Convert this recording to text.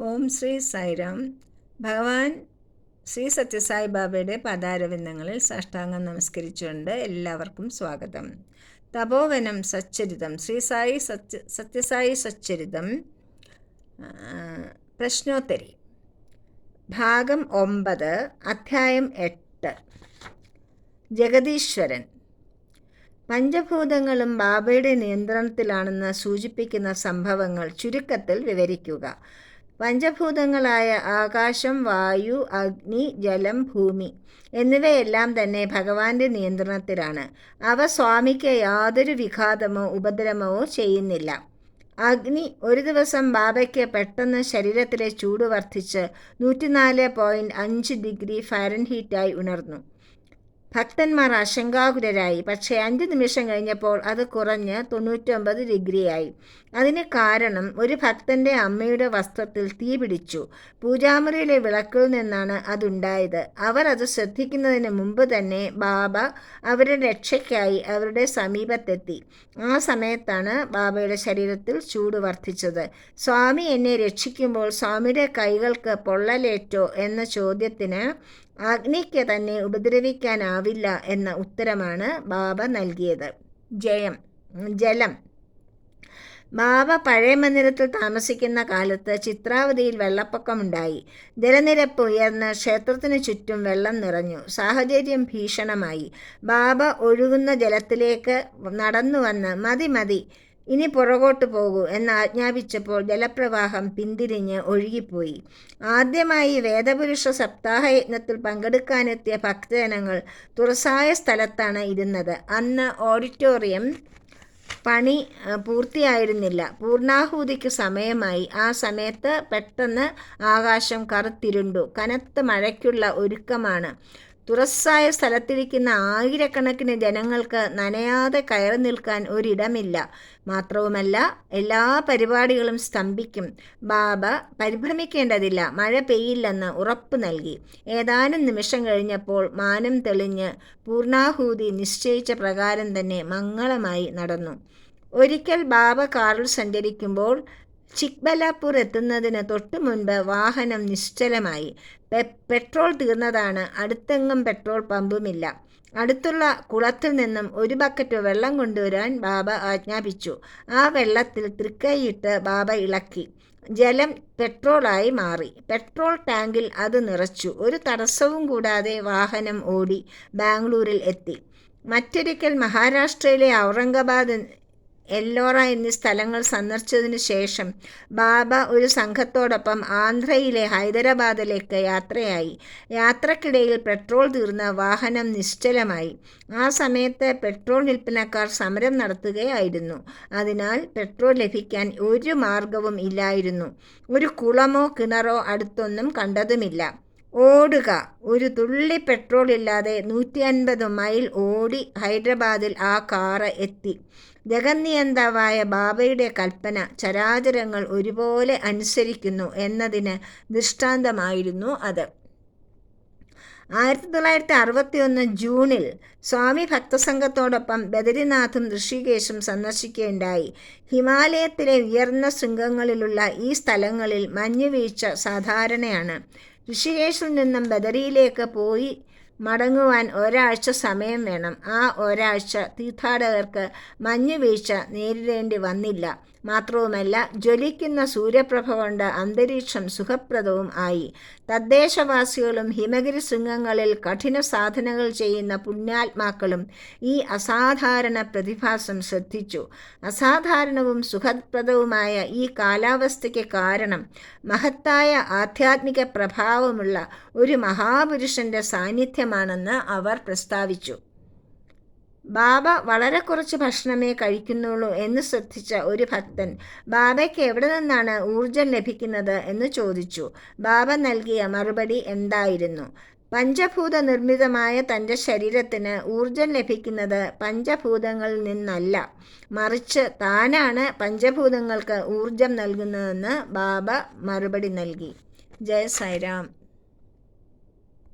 ഓം ശ്രീ സൈറാം ഭഗവാൻ ശ്രീ സത്യസായി ബാബയുടെ പദാരവിന്ദങ്ങളിൽ സാഷ്ടാംഗം നമസ്കരിച്ചുകൊണ്ട് എല്ലാവർക്കും സ്വാഗതം. തപോവനം സച്ചരിതം ശ്രീ സായി സത്യ സത്യസായി സച്ചരിതം പ്രശ്നോത്തരി. ഭാഗം ഒമ്പത് അധ്യായം എട്ട്. ജഗദീശ്വരൻ. പഞ്ചഭൂതങ്ങളും ബാബയുടെ നിയന്ത്രണത്തിലാണെന്ന് സൂചിപ്പിക്കുന്ന സംഭവങ്ങൾ ചുരുക്കത്തിൽ വിവരിക്കുക. പഞ്ചഭൂതങ്ങളായ ആകാശം വായു അഗ്നി ജലം ഭൂമി എന്നിവയെല്ലാം തന്നെ ഭഗവാന്റെ നിയന്ത്രണത്തിലാണ്. അവ സ്വാമിക്ക് യാതൊരു വിഘാതമോ ഉപദ്രവമോ ചെയ്യുന്നില്ല. അഗ്നി ഒരു ദിവസം ബാബയ്ക്ക് പെട്ടെന്ന് ശരീരത്തിലെ ചൂട് വർദ്ധിച്ച് നൂറ്റിനാല് പോയിന്റ് അഞ്ച് ഡിഗ്രി ഫാരൻഹീറ്റായി ഉണർന്നു. ഭക്തന്മാർ ആശങ്കാകുലരായി. പക്ഷേ അഞ്ച് നിമിഷം കഴിഞ്ഞപ്പോൾ അത് കുറഞ്ഞ് തൊണ്ണൂറ്റൊമ്പത് ഡിഗ്രിയായി. അതിന് കാരണം ഒരു ഭക്തന്റെ അമ്മയുടെ വസ്ത്രത്തിൽ തീ പിടിച്ചു. പൂജാമുറിയിലെ വിളക്കിൽ നിന്നാണ് അതുണ്ടായത്. അവർ അത് ശ്രദ്ധിക്കുന്നതിന് മുമ്പ് തന്നെ ബാബ അവരുടെ രക്ഷയ്ക്കായി അവരുടെ സമീപത്തെത്തി. ആ സമയത്താണ് ബാബയുടെ ശരീരത്തിൽ ചൂട് വർദ്ധിച്ചത്. സ്വാമി എന്നെ രക്ഷിക്കുമ്പോൾ സ്വാമിയുടെ കൈകൾക്ക് പൊള്ളലേറ്റോ എന്ന ചോദ്യത്തിന് അഗ്നിക്ക് തന്നെ ഉപദ്രവിക്കാനാവില്ല എന്ന ഉത്തരമാണ് ബാബ നൽകിയത്. ജയം ജലം. ബാബ പഴയ മന്ദിരത്തിൽ താമസിക്കുന്ന കാലത്ത് ചിത്രാവതിയിൽ വെള്ളപ്പൊക്കമുണ്ടായി. ജലനിരപ്പ് ഉയർന്ന് ക്ഷേത്രത്തിനു ചുറ്റും വെള്ളം നിറഞ്ഞു. സാഹചര്യം ഭീഷണമായി. ബാബ ഒഴുകുന്ന ജലത്തിലേക്ക് നടന്നു വന്ന് മതി മതി ഇനി പുറകോട്ട് പോകൂ എന്ന് ആജ്ഞാപിച്ചപ്പോൾ ജലപ്രവാഹം പിന്തിരിഞ്ഞ് ഒഴുകിപ്പോയി. ആദ്യമായി വേദപുരുഷ സപ്താഹ യജ്ഞത്തിൽ പങ്കെടുക്കാനെത്തിയ ഭക്തജനങ്ങൾ തുറസായ സ്ഥലത്താണ് ഇരുന്നത്. അന്ന് ഓഡിറ്റോറിയം പണി പൂർത്തിയായിരുന്നില്ല. പൂർണാഹൂതിക്ക് സമയമായി. ആ സമയത്ത് പെട്ടെന്ന് ആകാശം കറുത്തിരുണ്ടു. കനത്ത മഴയ്ക്കുള്ള ഒരുക്കമാണ്. തുറസ്സായ സ്ഥലത്തിരിക്കുന്ന ആയിരക്കണക്കിന് ജനങ്ങൾക്ക് നനയാതെ കയറി നിൽക്കാൻ ഒരിടമില്ല. മാത്രവുമല്ല എല്ലാ പരിപാടികളും സ്തംഭിക്കും. ബാബ പരിഭ്രമിക്കേണ്ടതില്ല മഴ പെയ്യില്ലെന്ന് ഉറപ്പ് നൽകി. ഏതാനും നിമിഷം കഴിഞ്ഞപ്പോൾ മാനം തെളിഞ്ഞ് പൂർണാഹൂതി നിശ്ചയിച്ച പ്രകാരം തന്നെ മംഗളമായി നടന്നു. ഒരിക്കൽ ബാബ കാറിൽ സഞ്ചരിക്കുമ്പോൾ ചിക്ബലാപൂർ എത്തുന്നതിന് തൊട്ട് മുൻപ് വാഹനം നിശ്ചലമായി. പെട്രോൾ തീർന്നതാണ്. അടുത്തെങ്ങും പെട്രോൾ പമ്പുമില്ല. അടുത്തുള്ള കുളത്തിൽ നിന്നും ഒരു ബക്കറ്റ് വെള്ളം കൊണ്ടുവരാൻ ബാബ ആജ്ഞാപിച്ചു. ആ വെള്ളത്തിൽ തൃക്കൈയിട്ട് ബാബ ഇളക്കി. ജലം പെട്രോളായി മാറി. പെട്രോൾ ടാങ്കിൽ അത് നിറച്ചു. ഒരു തടസ്സവും കൂടാതെ വാഹനം ഓടി ബാംഗ്ലൂരിൽ എത്തി. മറ്റൊരിക്കൽ മഹാരാഷ്ട്രയിലെ ഔറംഗാബാദ് എല്ലോറ എന്നീ സ്ഥലങ്ങൾ സന്ദർശിച്ചതിനു ശേഷം ബാബ ഒരു സംഘത്തോടൊപ്പം ആന്ധ്രയിലെ ഹൈദരാബാദിലേക്ക് യാത്രയായി. യാത്രക്കിടയിൽ പെട്രോൾ തീർന്ന വാഹനം നിശ്ചലമായി. ആ സമയത്ത് പെട്രോൾ വിൽപ്പനക്കാർ സമരം നടത്തുകയായിരുന്നു. അതിനാൽ പെട്രോൾ ലഭിക്കാൻ ഒരു മാർഗവും ഇല്ലായിരുന്നു. ഒരു കുളമോ കിണറോ അടുത്തൊന്നും കണ്ടതുമില്ല. ഓടുക. ഒരു തുള്ളി പെട്രോൾ ഇല്ലാതെ നൂറ്റി അൻപത് മൈൽ ഓടി ഹൈദരാബാദിൽ ആ കാറ് എത്തി. ജഗന്നിയന്താവായ ബാബയുടെ കൽപ്പന ചരാചരങ്ങൾ ഒരുപോലെ അനുസരിക്കുന്നു എന്നതിന് ദൃഷ്ടാന്തമായിരുന്നു അത്. ആയിരത്തി തൊള്ളായിരത്തി അറുപത്തി ഒന്ന് ജൂണിൽ സ്വാമി ഭക്തസംഘത്തോടൊപ്പം ബദരിനാഥും ഋഷികേശും സന്ദർശിക്കുകയുണ്ടായി ഹിമാലയത്തിലെ ഉയർന്ന ശൃംഗങ്ങളിലുള്ള ഈ സ്ഥലങ്ങളിൽ മഞ്ഞുവീഴ്ച സാധാരണയാണ്. ഋഷികേശിൽ നിന്നും ബദരിയിലേക്ക് പോയി മടങ്ങുവാൻ ഒരാഴ്ച സമയം വേണം. ആ ഒരാഴ്ച തീർത്ഥാടകർക്ക് മഞ്ഞുവീഴ്ച നേരിടേണ്ടി വന്നില്ല. മാത്രവുമല്ല ജ്വലിക്കുന്ന സൂര്യപ്രഭ കൊണ്ട് അന്തരീക്ഷം സുഖപ്രദവും ആയി. തദ്ദേശവാസികളും ഹിമഗിരി ശൃംഗങ്ങളിൽ കഠിന സാധനകൾ ചെയ്യുന്ന പുണ്യാത്മാക്കളും ഈ അസാധാരണ പ്രതിഭാസം ശ്രദ്ധിച്ചു. അസാധാരണവും സുഖപ്രദവുമായ ഈ കാലാവസ്ഥയ്ക്ക് കാരണം മഹത്തായ ആധ്യാത്മിക പ്രഭാവമുള്ള ഒരു മഹാപുരുഷന്റെ സാന്നിധ്യമാണെന്ന് അവർ പ്രസ്താവിച്ചു. ബാബ വളരെ കുറച്ച് ഭക്ഷണമേ കഴിക്കുന്നുള്ളൂ എന്ന് ശ്രദ്ധിച്ച ഒരു ഭക്തൻ ബാബയ്ക്ക് എവിടെ നിന്നാണ് ഊർജം ലഭിക്കുന്നത്? എന്ന് ചോദിച്ചു. ബാബ നൽകിയ മറുപടി എന്തായിരുന്നു? പഞ്ചഭൂത നിർമ്മിതമായ തന്റെ ശരീരത്തിന് ഊർജം ലഭിക്കുന്നത് പഞ്ചഭൂതങ്ങളിൽ നിന്നല്ല. മറിച്ച് താനാണ് പഞ്ചഭൂതങ്ങൾക്ക് ഊർജം നൽകുന്നതെന്ന് ബാബ മറുപടി നൽകി. ജയ സായിരാം.